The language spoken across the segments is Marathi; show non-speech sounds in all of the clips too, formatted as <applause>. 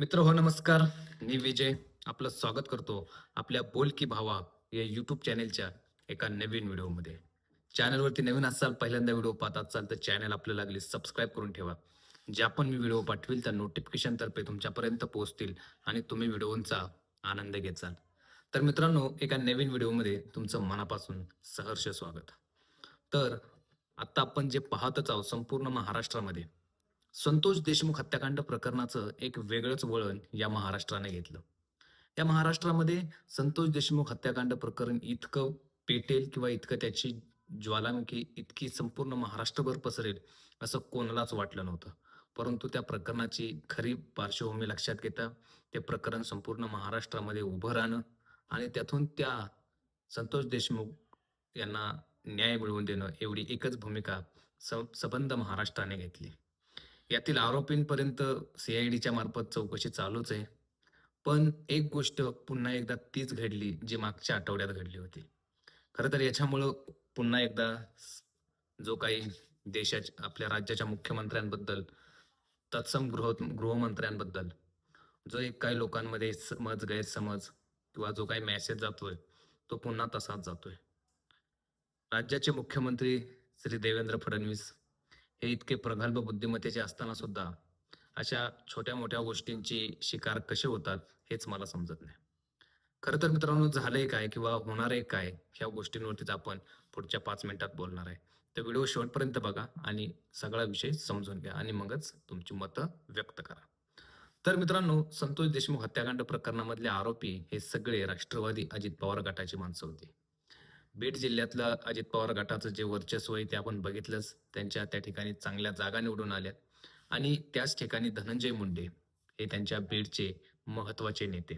मित्र हो नमस्कार. मी विजय. आपलं स्वागत करतो आपल्या बोल की भावा या यूट्यूब चॅनेलच्या एका नवीन व्हिडिओमध्ये. चॅनलवरती नवीन असाल पहिल्यांदा व्हिडिओ पाहत असाल तर चॅनल आपल्या लागली सबस्क्राईब करून ठेवा. ज्या आपण मी व्हिडिओ पाठवील त्या नोटिफिकेशनतर्फे तुमच्यापर्यंत पोहोचतील आणि तुम्ही व्हिडिओचा आनंद घेचाल तर मित्रांनो एका नवीन व्हिडिओमध्ये तुमचं मनापासून सहर्ष स्वागत. तर आत्ता आपण जे पाहतच आहोत संपूर्ण महाराष्ट्रामध्ये संतोष देशमुख हत्याकांड प्रकरणाचं एक वेगळंच वळण या महाराष्ट्राने घेतलं. या महाराष्ट्रामध्ये संतोष देशमुख हत्याकांड प्रकरण इतकं पेटेल किंवा इतकं त्याची ज्वालामुखी इतकी संपूर्ण महाराष्ट्रभर पसरेल असं कोणालाच वाटलं नव्हतं. परंतु त्या प्रकरणाची खरी पार्श्वभूमी लक्षात घेता ते प्रकरण संपूर्ण महाराष्ट्रामध्ये उभं राहणं आणि त्यातून त्या संतोष देशमुख यांना न्याय मिळवून देणं एवढी एकच भूमिका स सबंध महाराष्ट्राने घेतली. यातील आरोपींपर्यंत सीआयडीच्या मार्फत चौकशी चालूच आहे. पण एक गोष्ट पुन्हा एकदा तीच घडली जी मागच्या आठवड्यात घडली होती. खरं तर याच्यामुळं पुन्हा एकदा जो काही देशाच्या आपल्या राज्याच्या मुख्यमंत्र्यांबद्दल तत्सम गृह गृहमंत्र्यांबद्दल जो एक काही लोकांमध्ये समज गैरसमज किंवा जो काही मेसेज जातोय तो पुन्हा तसाच जातोय. राज्याचे मुख्यमंत्री श्री देवेंद्र फडणवीस हे इतके प्रगल्भ बुद्धिमत्तेचे असताना सुद्धा अशा छोट्या मोठ्या गोष्टींची शिकार कसे होतात हेच मला समजत नाही. खर तर मित्रांनो झालंय काय किंवा होणार आहे काय ह्या गोष्टींवरतीच आपण पुढच्या पाच मिनिटात बोलणार आहे. तर व्हिडिओ शेवटपर्यंत बघा आणि सगळा विषय समजून घ्या आणि मगच तुमची मतं व्यक्त करा. तर मित्रांनो संतोष देशमुख हत्याकांड प्रकरणामधले आरोपी हे सगळे राष्ट्रवादी अजित पवार गटाची माणसं होती. बीड जिल्ह्यातलं अजित पवार गटाचं जे वर्चस्व आहे ते आपण बघितलंच. त्यांच्या त्या ठिकाणी चांगल्या जागा निवडून आल्या. आणि त्याच ठिकाणी धनंजय मुंडे हे त्यांच्या बीडचे महत्त्वाचे नेते.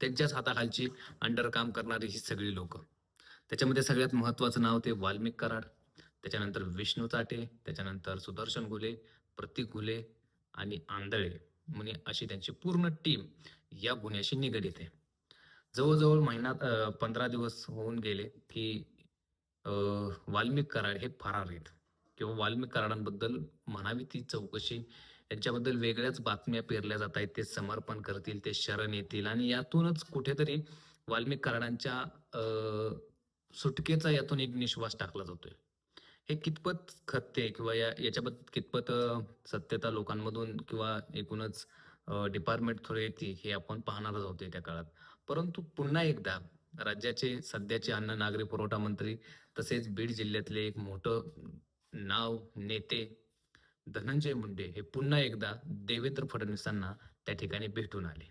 त्यांच्याच हाताखालची अंडर काम करणारी ही सगळी लोक. त्याच्यामध्ये सगळ्यात महत्वाचं नाव ते वाल्मिक कराड त्याच्यानंतर विष्णू चाटे त्याच्यानंतर सुदर्शन घुले प्रतीक घुले आणि आंधळे. म्हणजे अशी त्यांची पूर्ण टीम या गुन्ह्याशी निगडीत आहे. जवळजवळ महिन्यात पंधरा दिवस होऊन गेले की वाल्मिक कराड हे फरार आहेत. किंवा वाल्मिक कराडांबद्दल म्हणावी ती चौकशी. यांच्याबद्दल वेगळ्याच बातम्या पेरल्या जात आहेत. ते समर्पण करतील ते शरण येतील. आणि यातूनच कुठेतरी वाल्मिक कराडांच्या सुटकेचा यातून एक निश्वास टाकला जातोय. हे कितपत खत्य किंवा या याच्याबद्दल कितपत सत्यता लोकांमधून किंवा एकूणच डिपार्टमेंट थ्रू येते हे आपण पाहणारच आहोत त्या काळात. परंतु पुन्हा एकदा राज्याचे सध्याचे अन्न नागरी पुरवठा मंत्री तसेच बीड जिल्ह्यातले एक मोठं नाव नेते धनंजय मुंडे हे पुन्हा एकदा देवेंद्र फडणवीसांना त्या ठिकाणी भेटून आले.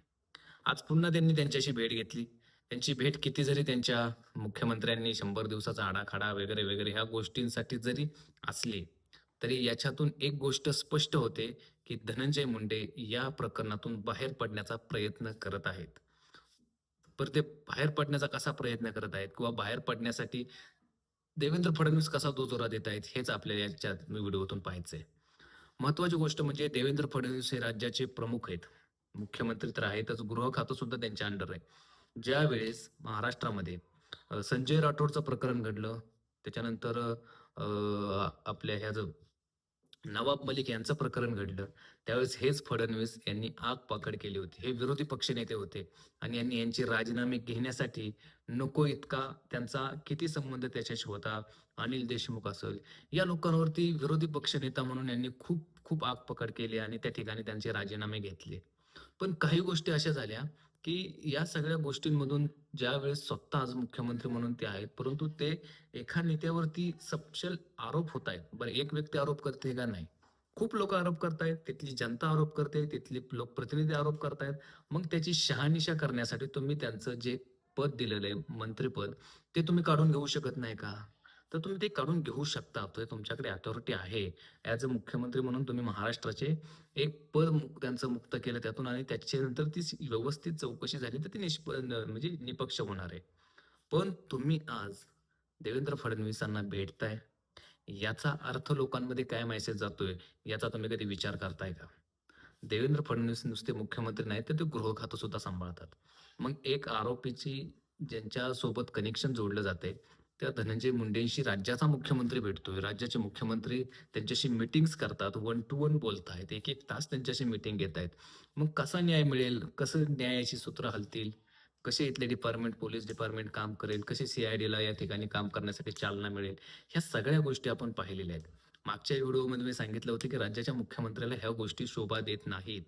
आज पुन्हा त्यांनी त्यांच्याशी भेट घेतली. त्यांची भेट किती जरी त्यांच्या मुख्यमंत्र्यांनी शंभर दिवसाचा आडाखाडा वगैरे वगैरे ह्या गोष्टींसाठी जरी असली तरी याच्यातून एक गोष्ट स्पष्ट होते की धनंजय मुंडे या प्रकरणातून बाहेर पडण्याचा प्रयत्न करत आहेत. पर ते बाहेर पडण्याचा कसा प्रयत्न करत आहेत? किंवा बाहेर पडण्यासाठी देवेंद्र फडणवीस कसा दुजोरा देत आहेत? हेच आपल्याला याच्यात व्हिडिओतून व्हिडिओतून पाहायचंय. महत्वाची गोष्ट म्हणजे देवेंद्र फडणवीस हे राज्याचे प्रमुख आहेत. मुख्यमंत्री तर आहेतच. गृह खातं सुद्धा त्यांच्या अंडर आहे. ज्या वेळेस महाराष्ट्रामध्ये संजय राठोडचं प्रकरण घडलं त्याच्यानंतर आपल्या ह्या जो नवाब मलिक यांचं प्रकरण घडलं. त्यावेळेस हेच फडणवीस यांनी आग पाकड केली होती. हे विरोधी पक्षनेते होते आणि यांनी यांचे राजीनामे घेण्यासाठी नको इतका त्यांचा किती संबंध त्याच्याशी होता? अनिल देशमुख असेल. या लोकांवरती विरोधी पक्षनेता म्हणून यांनी खूप खूप आग पकड केली आणि त्या ठिकाणी त्यांचे राजीनामे घेतले. पण काही गोष्टी अशा झाल्या की या सगळ्या गोष्टींमधून ज्या वेळेस स्वतः आज मुख्यमंत्री म्हणून ते आहेत परंतु ते एका नेत्यावरती सपशल आरोप होत आहेत. बरं एक व्यक्ती आरोप करते का नाही? खूप लोक आरोप करतायत तिथली जनता आरोप करते तिथली लोकप्रतिनिधी आरोप करतायत. मग त्याची शहानिशा करण्यासाठी तुम्ही त्यांचं जे पद दिलेलं आहे मंत्रीपद ते तुम्ही काढून घेऊ शकत नाही का? तर तुम्ही ते काढून घेऊ शकता. तर तुमच्याकडे अथॉरिटी आहे. ॲज अ मुख्यमंत्री म्हणून तुम्ही महाराष्ट्राचे एक पद त्यांचं मुक्त केलं त्यातून आणि त्याच्यानंतर ती व्यवस्थित चौकशी झाली तर ती निष्प म्हणजे निपक्ष होणार आहे. पण तुम्ही आज देवेंद्र फडणवीसांना भेटताय. याचा अर्थ लोकांमध्ये काय मेसेज जातोय? याचा तुम्ही कधी विचार करताय का? देवेंद्र फडणवीस नुसते मुख्यमंत्री नाहीत तर ते गृह खातं सुद्धा सांभाळतात. मग एक आरोपीची ज्यांच्या सोबत कनेक्शन जोडलं जाते त्या धनंजय मुंडेंशी राज्याचा मुख्यमंत्री भेटतोय. राज्याचे मुख्यमंत्री त्यांच्याशी मिटिंग्स करतात वन टू वन बोलत आहेत एक एक तास त्यांच्याशी मिटिंग घेत आहेत मग कसा न्याय मिळेल? कसं न्यायाची सूत्र हलतील? कसे इथले डिपार्टमेंट पोलीस डिपार्टमेंट काम करेल? कसे सीआयडीला या ठिकाणी काम करण्यासाठी चालना मिळेल? ह्या सगळ्या गोष्टी आपण पाहिलेल्या आहेत. मागच्या व्हिडिओमध्ये मी सांगितलं होतं की राज्याच्या मुख्यमंत्र्याला ह्या गोष्टी शोभा देत नाहीत.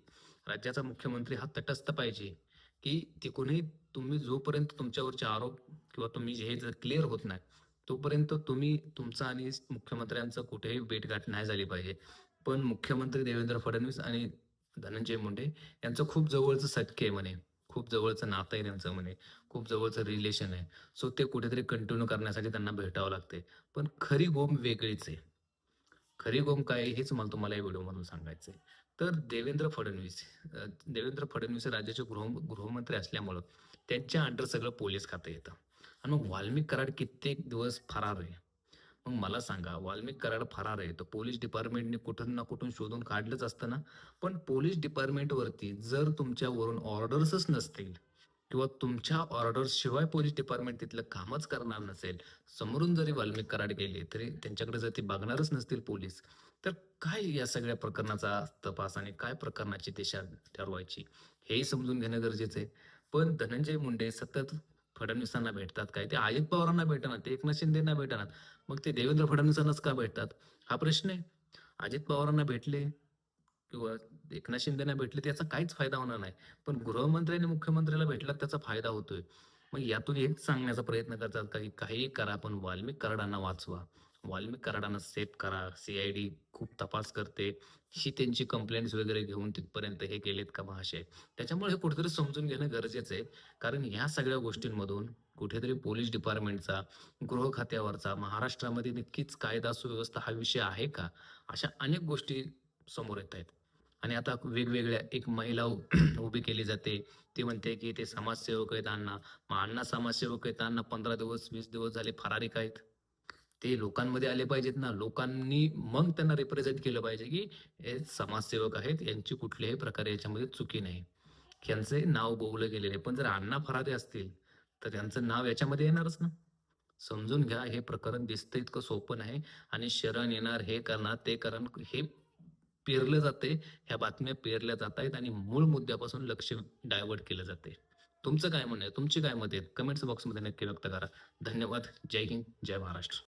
राज्याचा मुख्यमंत्री हा तटस्थ पाहिजे. की तिकूनही तुम्ही जोपर्यंत तुमच्यावरचे आरोप किंवा तुम्ही हे जर क्लिअर होत नाही तोपर्यंत तुम्ही तुमचा आणि मुख्यमंत्र्यांचं कुठेही भेटघाट नाही झाली पाहिजे. पण मुख्यमंत्री देवेंद्र फडणवीस आणि धनंजय मुंडे यांचं खूप जवळचं सटके आहे म्हणे. खूप जवळचं नातं आहे त्यांचं म्हणे. खूप जवळचं रिलेशन आहे. सो ते कुठेतरी कंटिन्यू करण्यासाठी त्यांना भेटावं लागते पण खरी गोम वेगळीच आहे. खरी गोम काय हेच मला तुम्हाला या व्हिडिओमधून सांगायचं आहे तर देवेंद्र फडणवीस देवेंद्र फडणवीस राज्याचे गृह गृहमंत्री असल्यामुळं त्यांच्या अंडर सगळं पोलीस खातं येतं. आणि मग वाल्मिक कराड कित्येक दिवस फरार आहे. मग मला सांगा वाल्मिक कराड फरार आहे तर पोलीस डिपार्टमेंटने कुठून ना कुठून शोधून काढलंच असतं ना? पण पोलीस डिपार्टमेंटवरती जर तुमच्यावरून ऑर्डर्सच नसतील किंवा तुमच्या ऑर्डर्स शिवाय पोलीस डिपार्टमेंट तिथलं कामच करणार नसेल समोरून जरी वाल्मिक कराड गेले तरी त्यांच्याकडे जर ते बघणारच नसतील पोलीस काय या सगळ्या प्रकरणाचा तपास आणि काय प्रकरणाची दिशा ठरवायची हेही समजून घेणं गरजेचं आहे. पण धनंजय मुंडे सतत फडणवीसांना भेटतात काय? ते अजित पवारांना भेटणार ते एकनाथ शिंदेना भेटणार मग ते देवेंद्र फडणवीसांनाच का भेटतात? हा प्रश्न आहे. अजित पवारांना भेटले किंवा एकनाथ शिंदेना भेटले त्याचा काहीच फायदा होणार नाही. पण गृहमंत्री आणि मुख्यमंत्र्याला भेटला त्याचा फायदा होतोय. मग यातून हेच सांगण्याचा प्रयत्न करतात काही काही करा पण वाल्मिक कराडांना वाचवा. वाल्मिक कराडानं सेफ करा सीआयडी खूप तपास करते. ही त्यांची कंप्लेंट्स वगैरे घेऊन तिथपर्यंत हे केलेत का महाशय? त्याच्यामुळे हे कुठेतरी समजून घेणं गरजेचं आहे. कारण ह्या सगळ्या गोष्टींमधून कुठेतरी पोलीस डिपार्टमेंटचा गृह खात्यावरचा महाराष्ट्रामध्ये नक्कीच कायदा सुव्यवस्था हा विषय आहे का? अशा अनेक गोष्टी समोर येत आहेत. आणि आता वेगवेगळ्या एक महिला <clears throat> उभी केली जाते. ती म्हणते की ते समाजसेवक आहेत अण्णा. मग अण्णा समाजसेवक आहेत अण्णा पंधरा दिवस वीस दिवस झाले फरारी आहेत? ते लोकांमध्ये आले पाहिजेत ना. लोकांनी मग त्यांना रिप्रेझेंट केलं पाहिजे की हे समाजसेवक आहेत यांची कुठल्याही प्रकारे याच्यामध्ये चुकी नाही. यांचे नाव बोवलं गेलेले. पण जर अण्णा फरादे असतील तर त्यांचं नाव याच्यामध्ये येणारच ना. समजून घ्या हे प्रकरण दिसतं इतकं सोपं आहे आणि शरण येणार हे करणार ते करणार हे पेरलं जाते. ह्या बातम्या पेरल्या जात आहेत आणि मूळ मुद्द्यापासून लक्ष डायव्हर्ट केलं जाते. तुमचं काय म्हणणं आहे? तुमची काय मत आहेत कमेंट्स बॉक्समध्ये नक्की व्यक्त करा. धन्यवाद. जय हिंद. जय महाराष्ट्र.